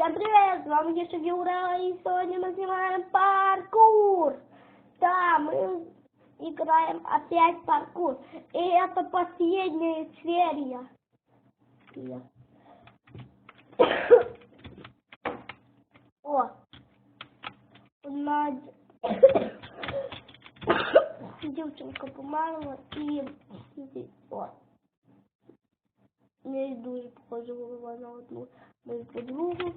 Всем привет, с вами Еша Юра, и сегодня мы снимаем паркур. Да, мы играем опять паркур. И это последняя серия. Я. О, Надя. Дівчинка померла і о, не дуже похожа голова на одну мою подругу.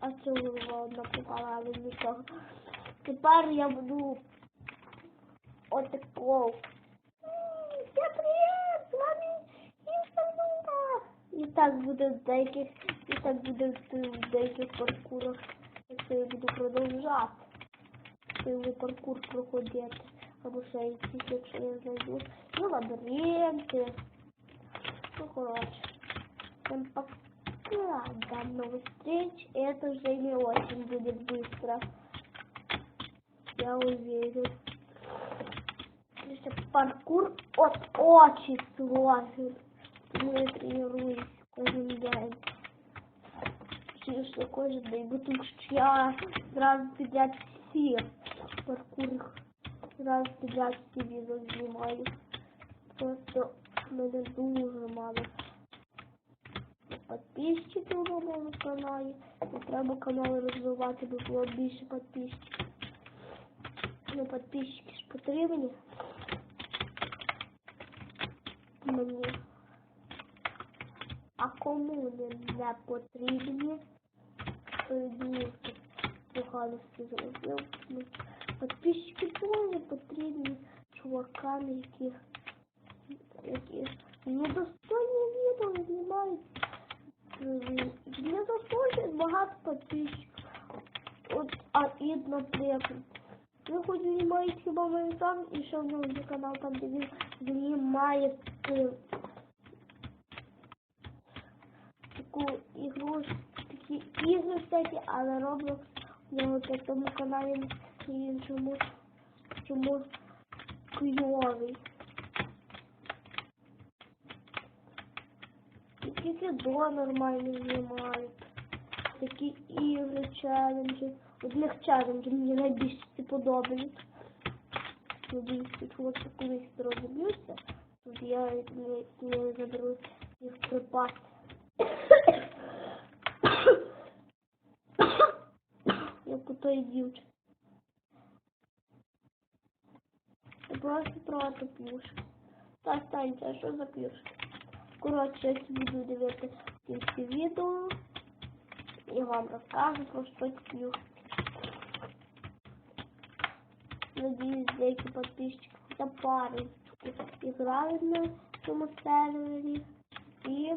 А, ця одна попала, але нічого. Тепер я буду отако. Всем привет! З вами Інстаграм! І так буде в деяких, і так буде в деяких паркурах. Якщо я буду продовжати цей паркур проходити. Або ще якісь, якщо я знайду. Ну, лабіринти. Ну, короче. Всем пока. До новых встреч. Это уже не очень будет быстро. Я уверен. Потому что паркур от очень сложен. Ну, я тренируюсь каждый день. Что кожен день, потому что я сразу підряд всі паркур раз підряд всі відео знімаю. Просто в мене дуже мало підписчиків на моєму каналі. І треба канал розвивати, бо було більше підписчиків. Ну, підписчики ж потрібні. Мені. А кому не, не потрібні, йду погано все зробив. Ну, Підписчики теж потрібні чувакам, які, які недостойні відео знімають. Не заслужують багато підписчиків. От, а ід, наприклад. Ви хоч знімають хіба мої сам і в є канал там, де він знімає е, таку ігру, такі ігри всякі, але Roblox у нього на тому каналі він чомусь чомусь кльовий. І тільки до нормально знімають. Такі ігри, челенджі. Одних челенджів мені найбільше ці подобаються. Надіюсь, чого що колись розуміюся, тут я не, заберу їх припаси. Як у той дівчини. Я просто трохи плюшки. Та станція, а що за плюшки? Коротше, я буду дивитися кінці відео. Я вам розкажу про що ці Надіюсь, деякі підписчики хоча б парочку іграли на цьому сервері. І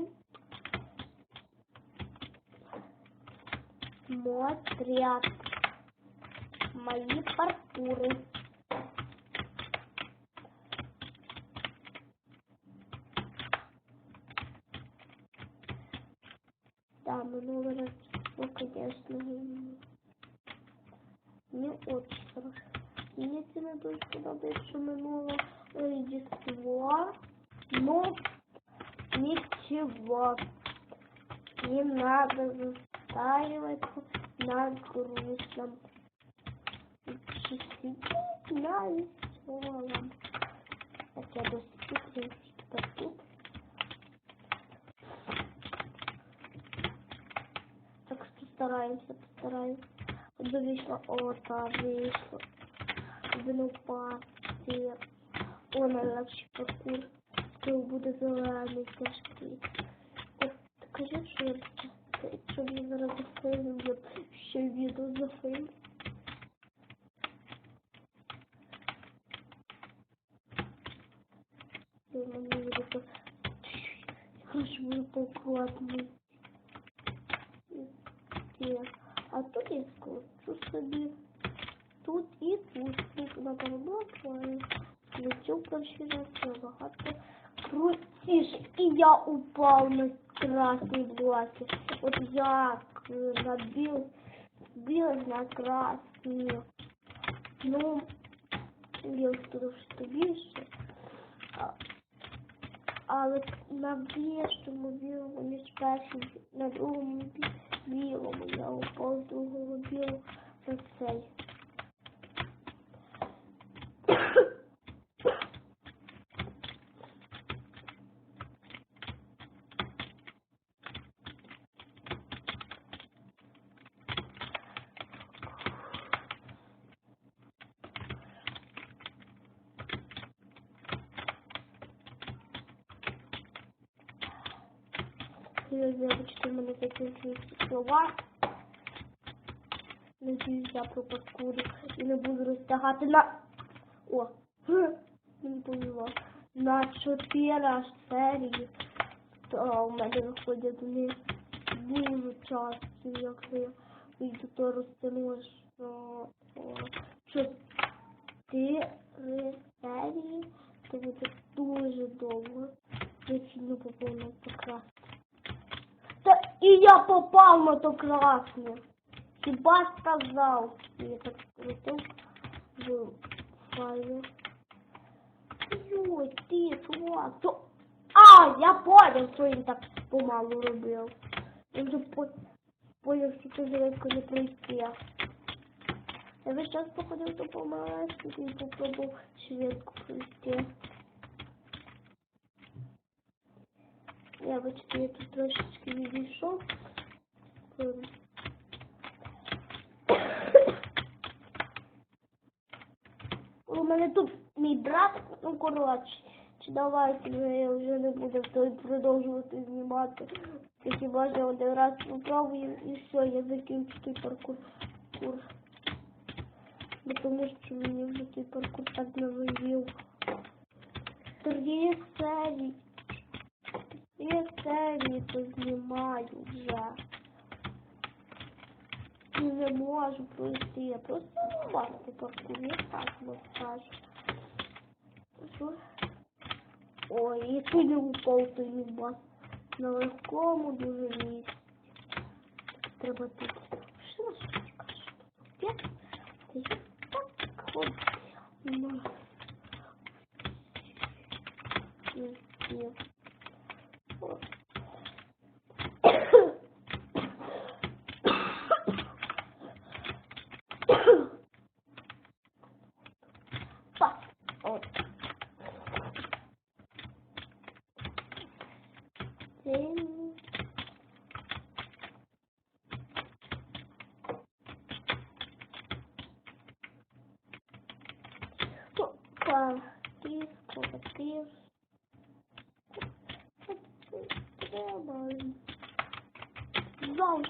смотрят мои паркуры. Да, минулый раз, ну, конечно, не очень хорошо. Мне тебе дуже подобається минуло Рождество, но ничего. Не надо застаиваться на грустном. Сидеть на веселом. Так я до сих пор что тут. Так что стараемся, постараемся. Хоть бы вышло, о, та вышло. Упасти. О, найлегший паркур. Скоро буде зелений тяжкий. Кажи, що я Якщо я зараз зафеймлю, я ще відео зафеймлю. Я мені. Я ж буду аккуратний. А тут я скручу собі Тут і тут. Тут на перемотку. Включу перший раз. Я багато крутіш. І я упав на красный блоки. Вот я набил белый на красный. Ну, я скажу, что больше. але на більшому білому, ніж перший, на другому бі- білому, я упав з другого білого на цей. Вибачте, мене закінчуються слова. Надіюсь, я пропаскую і не буду розтягати на... О, г, мені повезло. На чотири аж серії. То у мене виходять вони дуже часто, якщо я вийду, то розтягну аж на о, чотири серії. То буде дуже довго. Я сильно попав на покрас. Та і я попав на то красне. Хіба сказав? Я так скрутив в. Ой, ти, чувак. А, я понял, що він так помалу робив. Я вже по... понял, що це швидко не пройти. Я весь час походив то помалечку і попробував швидко пройти. Я бачите, я тут трошечки відійшов. У мене тут мій брат, ну коротше. Чи давайте вже я вже не буду той продовжувати знімати. Це хіба ж я один раз попробую і все, я закінчу той паркур. Кур. Бо тому що мені вже той паркур так навивів. Три серії. Три серії познімаю вже. І не можу пройти. Я просто не бачити паркур, я так вам скажу. Ой, і тут не упав той бас. На легкому дуже місці. Треба тут. Що на що ти кажеш? Я я так от. cola aqui, cola aqui. Bom, Vamos.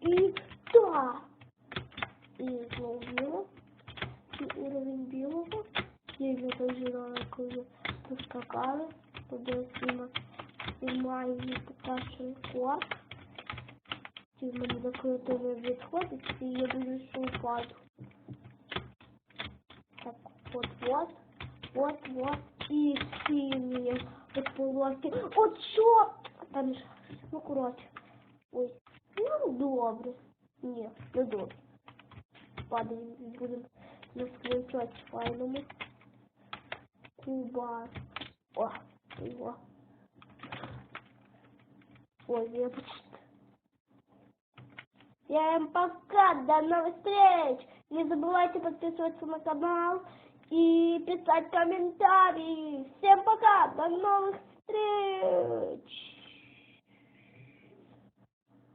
И да. И біло. І уровень білого. Я його дожирала, коли поскакали. Туди сіма знімаю і покажу рекорд. Ті в мене закрито не відходить, і я дуже що упаду. Так, вот, вот, вот, вот, і сині от полоски. От що? Там ж, ну коротше. Ой, ну добре. Ні, не добре. Падаємо, будемо на скриншоті файному. Куба. О, его. Ой, я почти. Всем пока, до новых встреч! Не забывайте подписываться на канал и писать комментарии. Всем пока, до новых встреч!